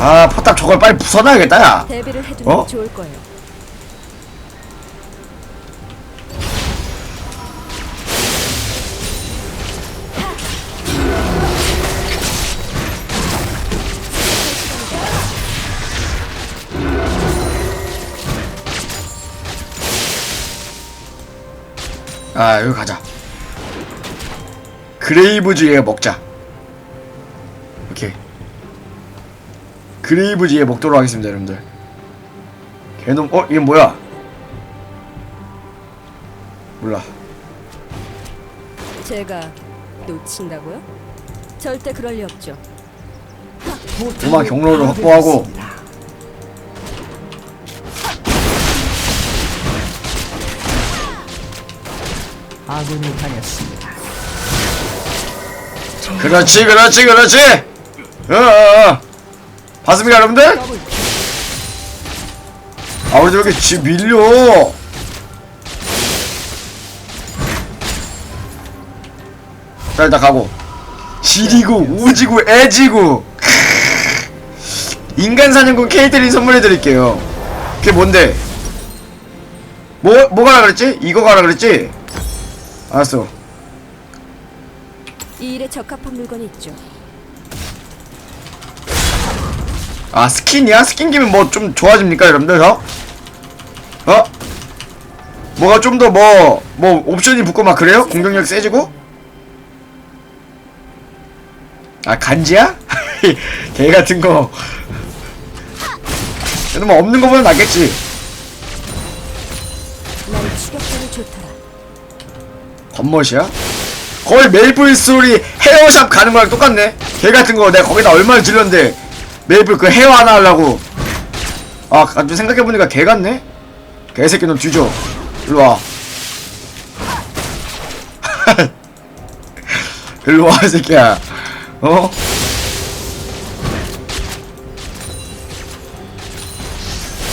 아 포탑 저걸 빨리 부숴놔야겠다 야 대비를 해두면 어? 좋을 거예요. 아 여기 가자 그레이브즈에 먹자 그레이브즈에 먹도록 하겠습니다 여러분들 개놈 어 이게 뭐야 몰라 제가 놓친다고요? 절대 그럴 리 없죠. 도마 경로를 확보하고 아군이 당했습니다. 그렇지 그렇지 그렇지 어어어 봤습니까 여러분들? 아 우리 저렇게 집 밀려 자 일단 가고 지리구 우지구 애지구 인간 사냥꾼 케이트린 선물해드릴게요 그게 뭔데 뭐 뭐 가 라 그랬지? 이거 가라 그랬지? 알았어 이 일에 적합한 물건이 있죠. 아 스킨이야? 스킨 기면 뭐 좀 좋아집니까 여러분들 어? 어? 뭐가 좀더뭐뭐 옵션이 붙고 막 그래요? 공격력 세지고? 아 간지야? 개 같은 거 그래도 뭐 없는 거보다 낫겠지. 겉멋이야? 거의 메이플 스토리 헤어샵 가는 거랑 똑같네 개 같은 거 내가 거기다 얼마나 질렀는데 메이플 그 헤어 하나 하려고 아 좀 생각해보니까 개 같네? 개새끼 놈 뒤져 일로와 일로와 이 새끼야 어?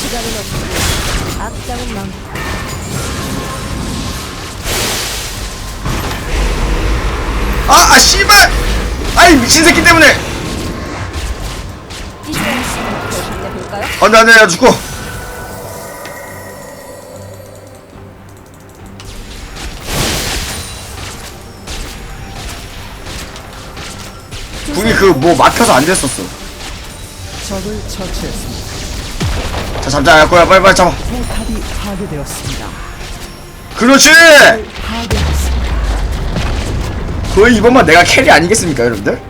시간은 없고 악당은 많고 아! 아 씨발! 아이 미친 새끼 때문에 볼까요? 안돼 안돼 나 죽고 궁이 그 뭐 막혀서 안 됐었어 적을 처치했습니다. 자 잡자 야 거야 빨리 빨리 잡아 포탑이 파괴되었습니다. 그렇지 파괴했습니다. 거의 이번만 내가 캐리 아니겠습니까 여러분들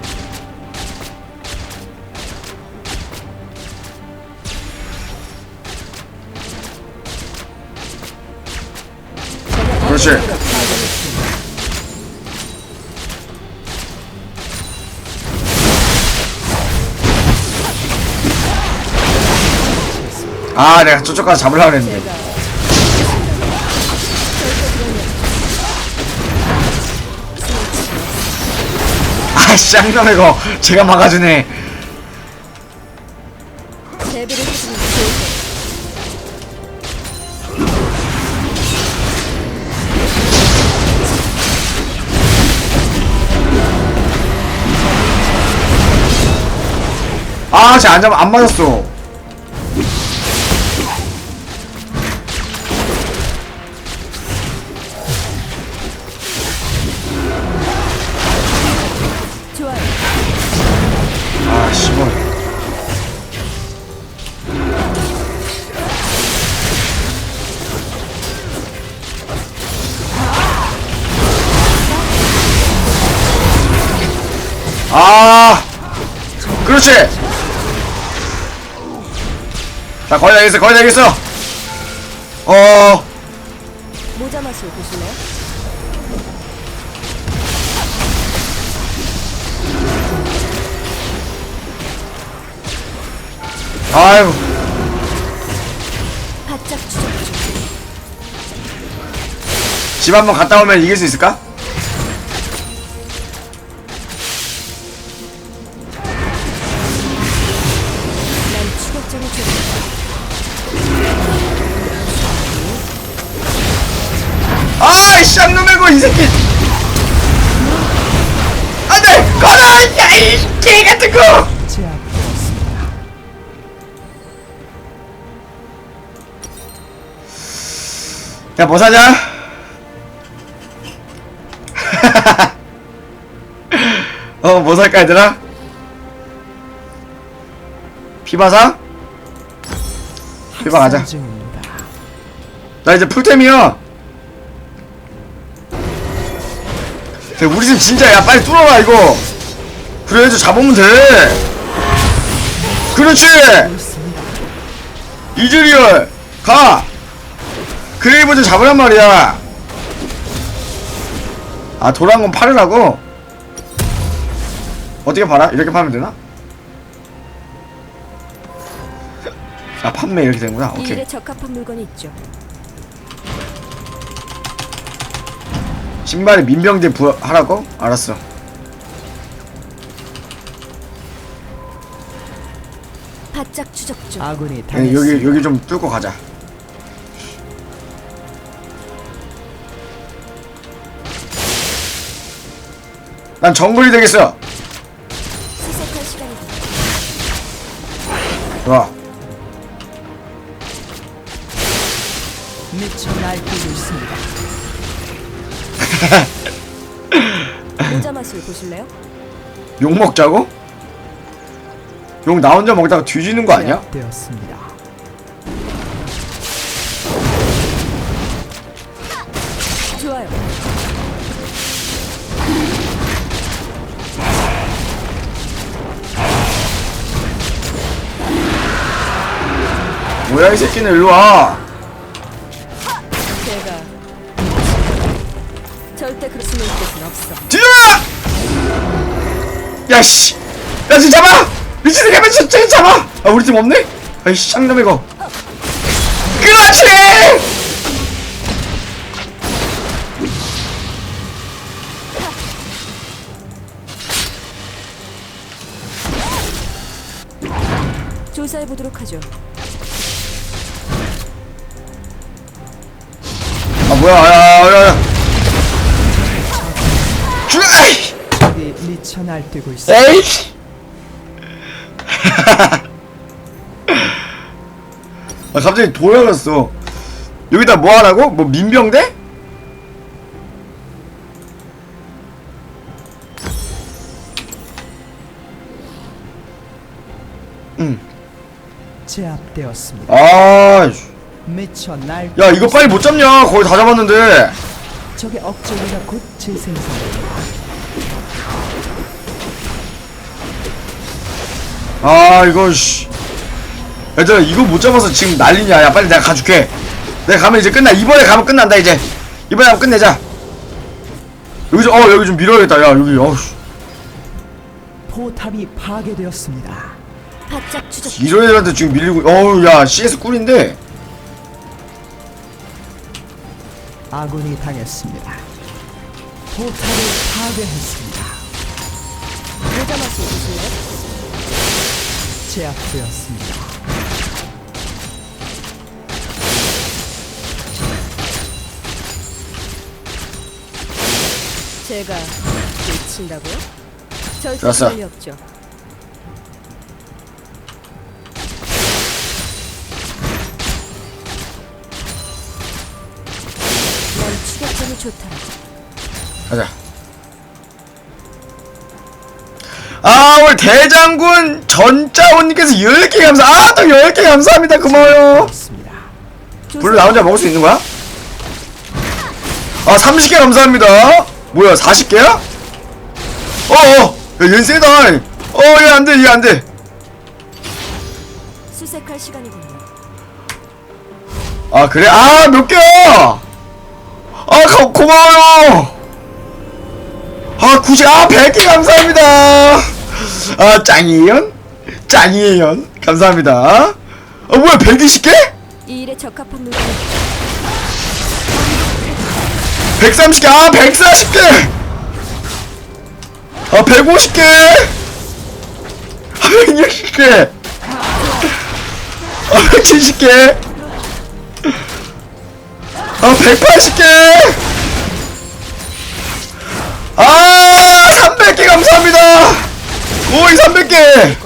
그렇지. 아 내가 저쪽 가서 잡으려고 했는데. 아씨 짱놈 이거. 제가 막아주네 아 쟤안 잡아 안 맞았어. 아 씨발. 아! 그렇지 자 거의 다 됐어 거의 다 됐어 어 모자 맛을 보실래요? 아유 바짝 추적 중. 집 한번 갔다 오면 이길 수 있을까? 이 새끼! 안 돼! 꺼져! 야, 이 개같은 거! 야, 뭐 사냐? 어, 뭐 살까, 얘들아? 피바사? 피바 가자. 나 이제 풀템이야! 우리 집 진짜, 야, 빨리 뚫어라, 이거. 그래, 저 잡으면 돼. 그렇지! 이즈리얼, 가! 그레이브즈 잡으란 말이야. 아, 돌아온 건 팔으라고? 어떻게 팔아? 이렇게 팔면 되나? 아, 판매 이렇게. 이 오케이. 적합한 물건이 있죠. 신발에 민병대 부하라고? 알았어. 바짝 추적 중. 아군이 예, 당했습니다. 여기 여기 좀 뚫고 가자. 난 정글이 되겠어. 수색할 시간이다. 좋아. 미쳐 날뛰고 있습니다. 모자 맛을 보실래요? 욕 먹자고? 욕 나 혼자 먹다가 뒤지는 거 아니야? 되었습니다. 좋아요. 뭐야 이 새끼는 일로 와. 절대 그럴 숨을 곳은 없어. 뒤져라! 야 씨, 야 지금 잡아! 미친 새끼 미친 잡아! 아 우리 팀 없네? 아이씨 쌍놈 이거. 그렇지! 조사해 보도록 하죠. 아 뭐야? 야야야! 미쳐 날뛰고 있습니다. 에이씨! 아 갑자기 돌아갔어. 여기다 뭐 하라고? 뭐 민병대? 응. 제압되었습니다. 아, 씨. 미쳐 날. 야 이거 빨리 못 잡냐? 거의 다 잡았는데. 적의 억제기가 곧 재생산됩니다. 아 이거 씨. 얘들아 이거 못 잡아서 지금 난리냐? 야 빨리 내가 가줄게. 내가 가면 이제 끝나. 이번에 가면 끝난다 이제. 이번에 가면 끝내자. 여기 좀, 어 여기 좀 밀어야겠다. 야 여기 어. 씨. 포탑이 파괴되었습니다. 바짝. 이런 애들한테 지금 밀리고. 어우 야 CS 꿀인데. 아군이 당했습니다. 포탑을 파괴했습니다. 보실래요? 제압되었습니다. 제가 놓친다고요? 절대 좋았어. 그럴 리 없죠. 난 추격점이 좋더라. 가자. 아 오늘 대장군 전자원님께서 10개 감사. 아또 10개 감사합니다. 고마워요. 그렇습니다. 불을 나 혼자 먹을 수 있는 거야? 아 30개 감사합니다 뭐야 40개야? 어어 얘 세다 어얘 안돼 얘 안돼 수색할 시간이군요. 아 그래? 아 몇 개야 아 고, 고마워요 아 굳이 아 100개 감사합니다 아 짱이에요? 짱이에요 감사합니다 아 뭐야 120개? 이 일에 적합한 물건이 130개, 아, 140개! 아, 150개! 아, 160개! 아, 170개! 아, 180개! 아, 300개 감사합니다! 오이, 300개!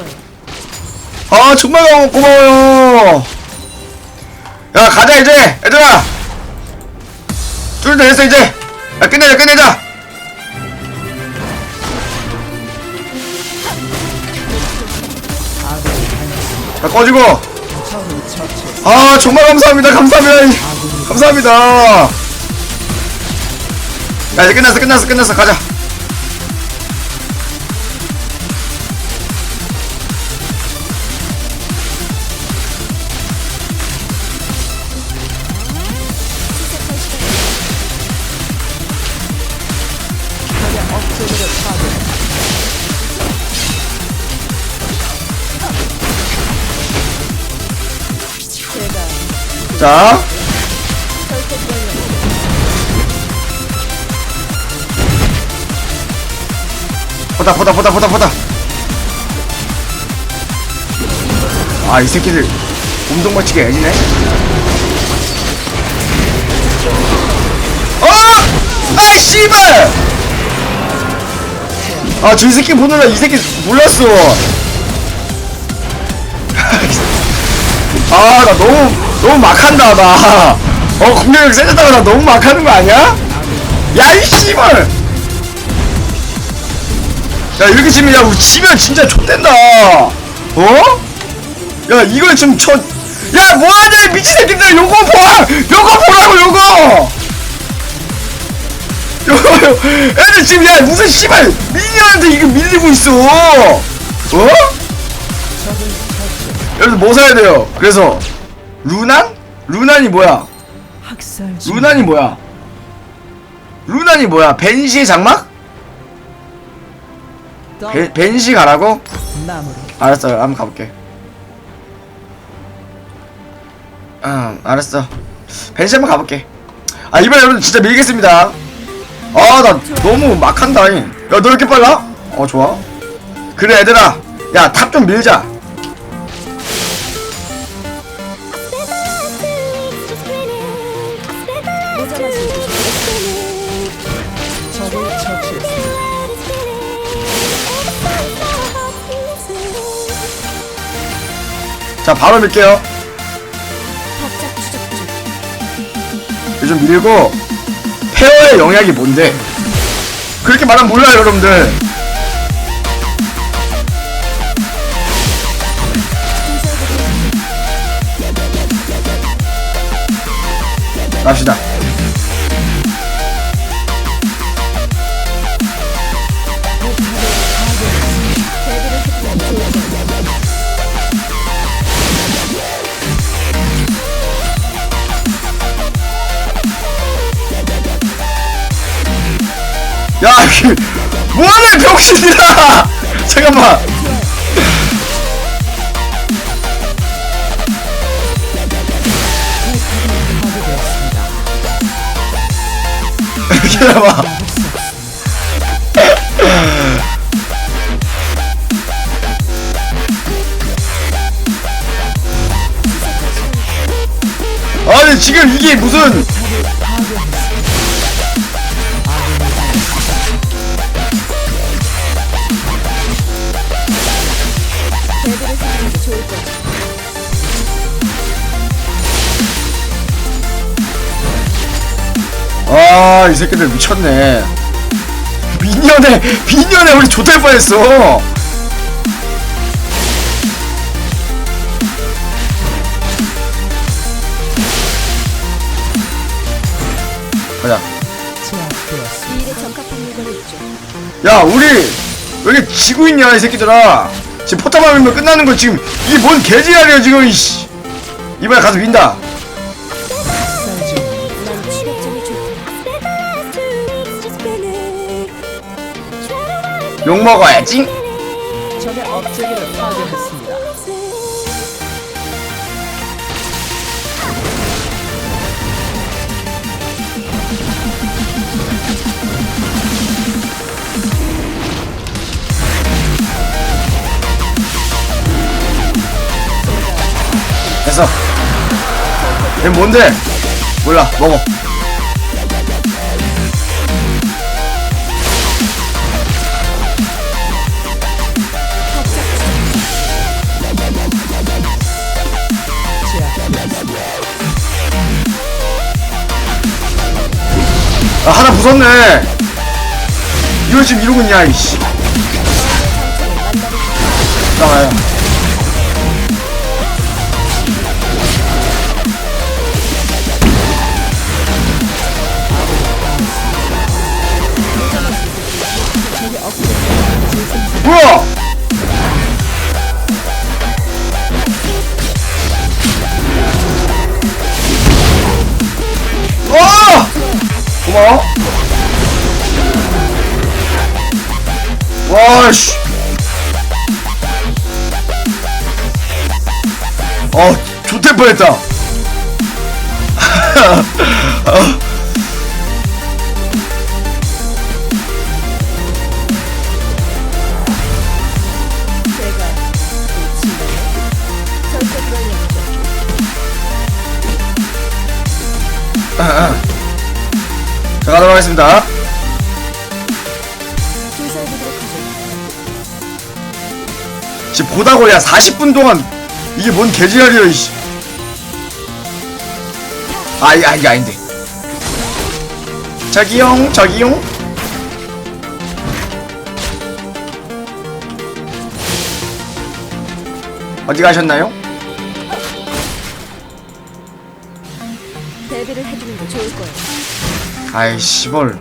아, 정말 고마워요! 야, 가자, 이제! 얘들아! 뚫다 됐어 이제 야 끝내자 끝내자. 자 꺼지고. 아 정말 감사합니다 감사합니다 이- 감사합니다 야 이제 끝났어 끝났어 끝났어 가자 자. 보다 보다 보다 보다 보다. 아 이 새끼들 운동 맞추기 애지네. 어! 아이 씨발! 아저 이 새끼 보느라 이 새끼 몰랐어. 아 나 너무 너무 막한다 나 어 공격력 세졌다가 나 너무 막하는 거 아니야? 야이 씨발 야 이렇게 치면 야 치면 진짜 좆된다 어? 야 이걸 지금 쳐... 야 뭐하냐 이 미친 새끼들 요거 봐! 요거 보라고 요거! 애들 지금 야 무슨 씨발 미니언한테 이거 밀리고 있어 어? 여기서 뭐 사야 돼요 그래서 루난? 루난이 뭐야 학살 중. 루난이 뭐야 루난이 뭐야 벤시의 장막? 더 벤, 벤시 가라고? 마무리. 알았어 한번 가볼게 응 알았어 벤시 한번 가볼게 아 이번에 여러분 진짜 밀겠습니다 아 나 너무 막한다 야 너 이렇게 빨라? 어 좋아 그래 얘들아 야 탑 좀 밀자 자 바로 밀게요. 요즘 밀고 페어의 영향이 뭔데? 그렇게 말하면 몰라요 여러분들. 갑시다 야 뭐하냐 병신들아 잠깐만. 기다려봐. 아니 지금 이게 무슨 좋을 거야 아이 새끼들 미쳤네. 미니언에 미니언에 우리 조탈 뻔했어. 가자. 제압되었습니다. 이 일에 적합한 물건이 있죠. 야 우리 왜 이렇게 지고 있냐 이 새끼들아 지금 포탑만 밀면 끝나는 거 지금 이게 뭔 개지랄이야 지금 이씨. 이번에 가서 민다. 학살 중. 난 추격전이 좋다 욕 먹어야지. 적의 업적을 파괴했습 됐어. 얘 뭔데? 몰라 먹어. 아 하나 부쉈네. 이걸 지금 이러고 있냐 이씨. 나와요 뭐야 어! 고마워. 와, 씨. 어, 좋될 뻔했다. 자, 가도록 하겠습니다. 지금 보다 고 야. 40분 동안 이게 뭔 개지랄이야 이씨. 아 이게, 아, 이게 아닌데. 저기용 저기용. 어디 가셨나요? 아이 씨벌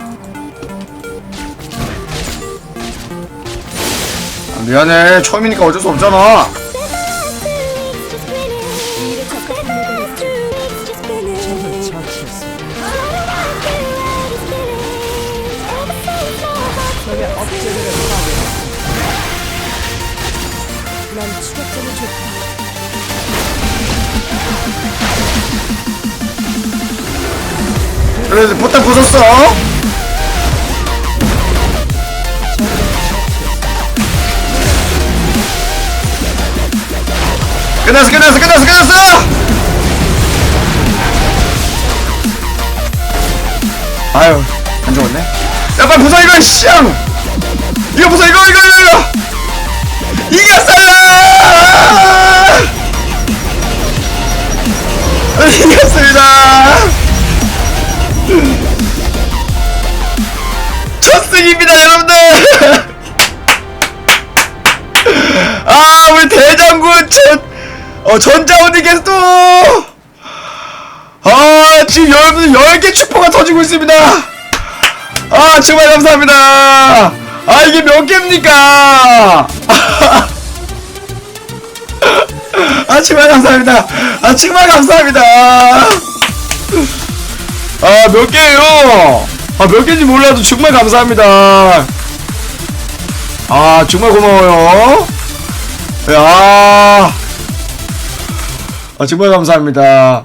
아, 미안해. 처음이니까 어쩔 수 없잖아 그래서 포탄 부쉈어. 끝났어 끝났어 끝났어 끝났어! 아유 안 죽었네. 야 빨리 부숴 이거 씨앙! 이거 부숴 이거 이거 이거 이겼어요 이겼습니다 첫 승입니다 여러분들 아 우리 대장군 전 어, 전자원님께서 또 아, 지금 여러분 10개 축포가 터지고 있습니다. 아, 정말 감사합니다. 아, 이게 몇 개입니까? 아, 정말 감사합니다. 아, 정말 감사합니다. 아, 몇 개예요? 아, 몇 개인지 몰라도 정말 감사합니다. 아, 정말 고마워요. 야. 아, 정말 감사합니다.